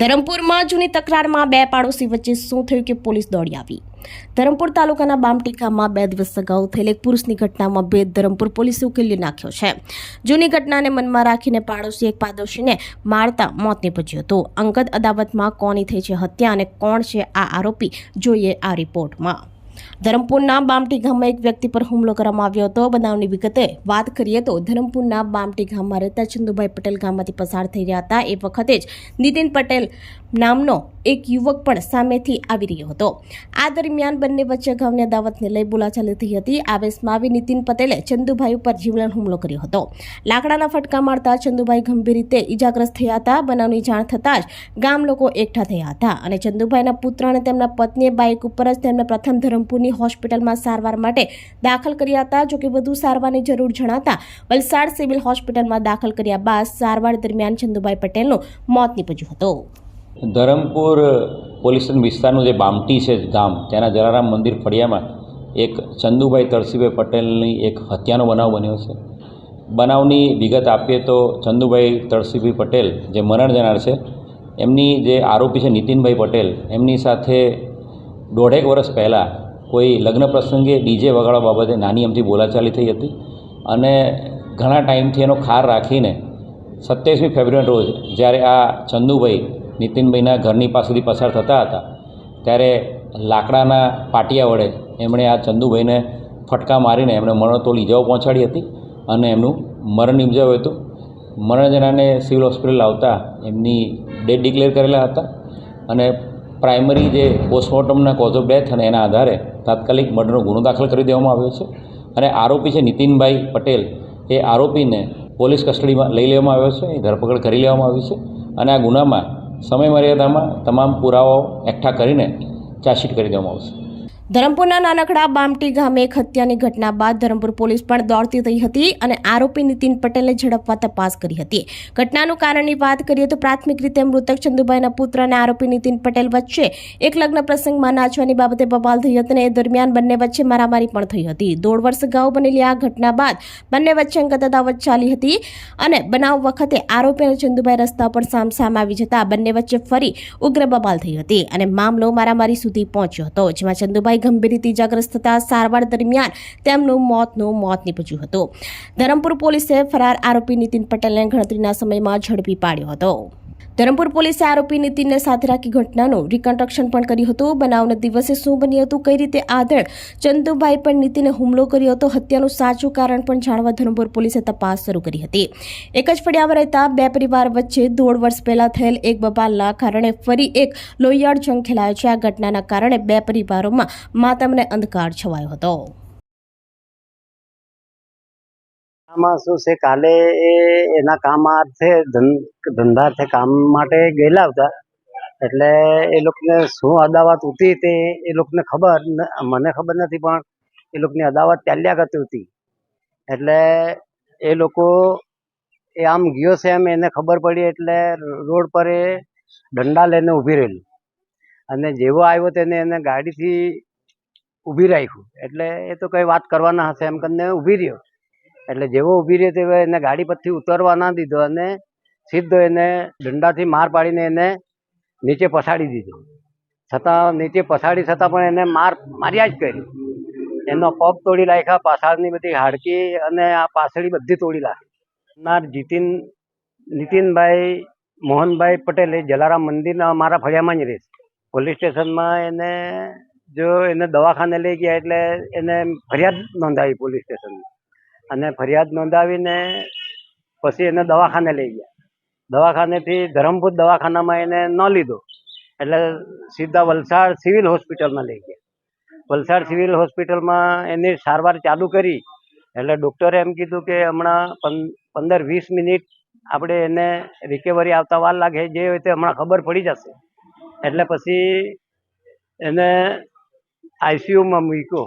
ધરમપુરમાં જૂની તકરારમાં બે પાડોશી વચ્ચે શું થયું કે પોલીસ દોડી આવી? ધરમપુર તાલુકાના બામટીકામાં બે દિવસ અગાઉ થયેલ એક પુરુષની ઘટનામાં ભેદ ધરમપુર પોલીસે ઉકેલી નાખ્યો છે. જૂની ઘટનાને મનમાં રાખીને પાડોશી એક પાડોશીને મારતા મોત નીપજ્યું હતું. અંગત અદાવતમાં કોની થઈ છે હત્યા અને કોણ છે આ આરોપી, જોઈએ આ રિપોર્ટમાં. ધરમપુરના બામટી ગામમાં એક વ્યક્તિ પર હુમલો કરવામાં આવ્યો હતો. બનાવની વિગતે વાત કરીએ તો ધરમપુરના બામટી ગામમાં રહેતા ચંદુભાઈ પટેલ ગામમાંથી પસાર થઈ રહ્યા હતા. એ વખતે જ નીતિન પટેલ નામનો એક યુવક પણ સામેથી આવી રહ્યો હતો. આ દરમિયાન બંને વચ્ચે અગાઉની અદાવતને લઈ બોલાચાલી થઈ હતી. આવેશમાં આવી નીતિન પટેલે ચંદુભાઈ ઉપર જીવલેણ હુમલો કર્યો હતો. લાકડાના ફટકા મારતા ચંદુભાઈ ગંભીર રીતે ઇજાગ્રસ્ત થયા હતા. બનાવની જાણ થતાં જ ગામ લોકો એકઠા થયા હતા અને ચંદુભાઈના પુત્ર અને તેમના પત્નીએ બાઇક ઉપર જ તેમને પ્રથમ ધરમપુરની હોસ્પિટલમાં સારવાર માટે દાખલ કર્યા હતા જોકે વધુ સારવારની જરૂર જણાતા વલસાડ સિવિલ હોસ્પિટલમાં દાખલ કર્યા બાદ સારવાર દરમિયાન ચંદુભાઈ પટેલનું મોત નીપજ્યું હતું. ધરમપુર પોલીસ સ્ટેશન વિસ્તારનું જે બામટી છે ગામ, ત્યાંના જલારામ મંદિર ફળિયામાં એક ચંદુભાઈ તળસીભાઈ પટેલની એક હત્યાનો બનાવ બન્યો છે. બનાવની વિગત આપીએ તો ચંદુભાઈ તળસીભાઈ પટેલ જે મરણ જનાર છે, એમની જે આરોપી છે નીતિનભાઈ પટેલ, એમની સાથે દોઢેક વર્ષ પહેલાં કોઈ લગ્ન પ્રસંગે ડીજે વગાડવા બાબતે નાની અમથી બોલાચાલી થઈ હતી અને ઘણા ટાઈમથી એનો ખાર રાખીને સત્યાવીસમી ફેબ્રુઆરી રોજ જ્યારે આ ચંદુભાઈ નીતિનભાઈના ઘરની પાસેથી પસાર થતા હતા. ત્યારે લાકડાના પાટિયા વડે એમણે આ ચંદુભાઈને ફટકા મારીને એમણે મરણતોલ ઇજાઓ પહોંચાડી હતી અને એમનું મરણ નિપજાવ્યું હતું. મરણજનાને સિવિલ હોસ્પિટલ આવતા એમની ડેટ ડિક્લેર કરેલા હતા અને પ્રાઇમરી જે પોસ્ટમોર્ટમના કોઝ ઓફ ડેથ અને એના આધારે તાત્કાલિક મર્ડરનો ગુનો દાખલ કરી દેવામાં આવ્યો છે. અને આરોપી છે નીતિનભાઈ પટેલ, એ આરોપીને પોલીસ કસ્ટડીમાં લઈ લેવામાં આવ્યો છે એ ધરપકડ કરી લેવામાં આવી છે અને આ ગુનામાં સમય મર્યાદામાં તમામ પુરાવાઓ એકઠા કરીને ચાર્જશીટ કરી દેવામાં આવશે. ધરમપુરના નાનકડા બામટી ગામે એક હત્યાની ઘટના બાદ ધરમપુર પોલીસ પણ દોડતી થઈ હતી અને આરોપી નીતિન પટેલને ઝડપવા તપાસ કરી હતી. ઘટનાનું કારણની વાત કરીએ તો પ્રાથમિક રીતે મૃતક ચંદુભાઈના પુત્ર અને આરોપી નીતિન પટેલ વચ્ચે એક લગ્ન પ્રસંગમાં નાચવાની બાબતે બબાલ થઈ હતી અને એ દરમિયાન બંને વચ્ચે મારામારી પણ થઈ હતી. દોઢ વર્ષ અગાઉ બનેલી આ ઘટના બાદ બંને વચ્ચે અંગત અદાવત ચાલી હતી અને બનાવ વખતે આરોપી અને ચંદુભાઈ રસ્તા પર સામસામ આવી જતા બંને વચ્ચે ફરી ઉગ્ર બબાલ થઈ હતી અને મામલો મારામારી સુધી પહોંચ્યો હતો, જેમાં ચંદુભાઈ ગંભીર રીતે ઇજાગ્રસ્ત થતા સારવાર દરમિયાન તેમનું મોતનું મોત નીપજ્યું હતું. ધરમપુર પોલીસે ફરાર આરોપી નીતિન પટેલને ગણતરીના સમયમાં ઝડપી પાડ્યો હતો. ધરમપુર પોલીસે આરોપી નીતિનને સાથે રાખી ઘટનાનું રિકન્સ્ટ્રક્શન પણ કર્યું હતું. બનાવના દિવસે શું બન્યું હતું, કઈ રીતે આદળ ચંદુભાઈ પણ નીતિને હુમલો કર્યો હતો, હત્યાનું સાચું કારણ પણ જાણવા ધરમપુર પોલીસે તપાસ શરૂ કરી હતી. એક જ ફળિયામાં રહેતા બે પરિવાર વચ્ચે દોઢ વર્ષ પહેલા થયેલ એક બબાલના કારણે ફરી એક લોહિયાળ જંગ ખેલાયો છે. આ ઘટનાના કારણે બે પરિવારોમાં માતમને અંધકાર છવાયો હતો. આમાં શું છે, કાલે એ એના કામ અર્થે ધન- ધંધાર્થે કામ માટે ગયેલા હતા. એટલે એ લોકોને શું અદાવત હતી તે એ લોકોને ખબર મને ખબર નથી, પણ એ લોકોની અદાવત ચાલ્યા કરતી હતી. એટલે એ લોકો એ આમ ગયો છે એમ એને ખબર પડી, એટલે રોડ પર એ દંડા લઈને ઊભી રહેલી. અને જેવો આવ્યો તેને એને ગાડીથી ઊભી રાખ્યું. એટલે એ તો કંઈ વાત કરવાના હશે એમ કરીને ઊભી રહ્યો. એટલે જેવો ઊભી રહી તેવો એને ગાડી પરથી ઉતરવા ના દીધો અને સીધો એને દંડાથી માર પાડીને એને નીચે પછાડી દીધો. છતાં નીચે પછાડી છતાં પણ એને માર માર્યા જ કરી એનો પગ તોડી નાખ્યા, પાછળની બધી હાડકી અને આ પાછળી બધી તોડી નાખી. નાર જીતિન, નીતિનભાઈ, મોહનભાઈ પટેલ જલારામ મંદિરના મારા ફળિયામાં જ રહે પોલીસ સ્ટેશનમાં એને જો એને દવાખાને લઈ ગયા એટલે એને ફરિયાદ નોંધાવી પોલીસ સ્ટેશનમાં. અને ફરિયાદ નોંધાવીને પછી એને દવાખાને લઈ ગયા. દવાખાનેથી ધરમપુર દવાખાનામાં એને ન લીધો. એટલે સીધા વલસાડ સિવિલ હોસ્પિટલમાં લઈ ગયા. વલસાડ સિવિલ હોસ્પિટલમાં એની સારવાર ચાલુ કરી. એટલે ડૉક્ટરે એમ કીધું કે હમણાં પંદર વીસ મિનિટ આપણે એને રિકવરી આવતા વાર લાગે, જે હોય તે હમણાં ખબર પડી જશે. એટલે પછી એને આઈસીયુમાં મૂક્યો.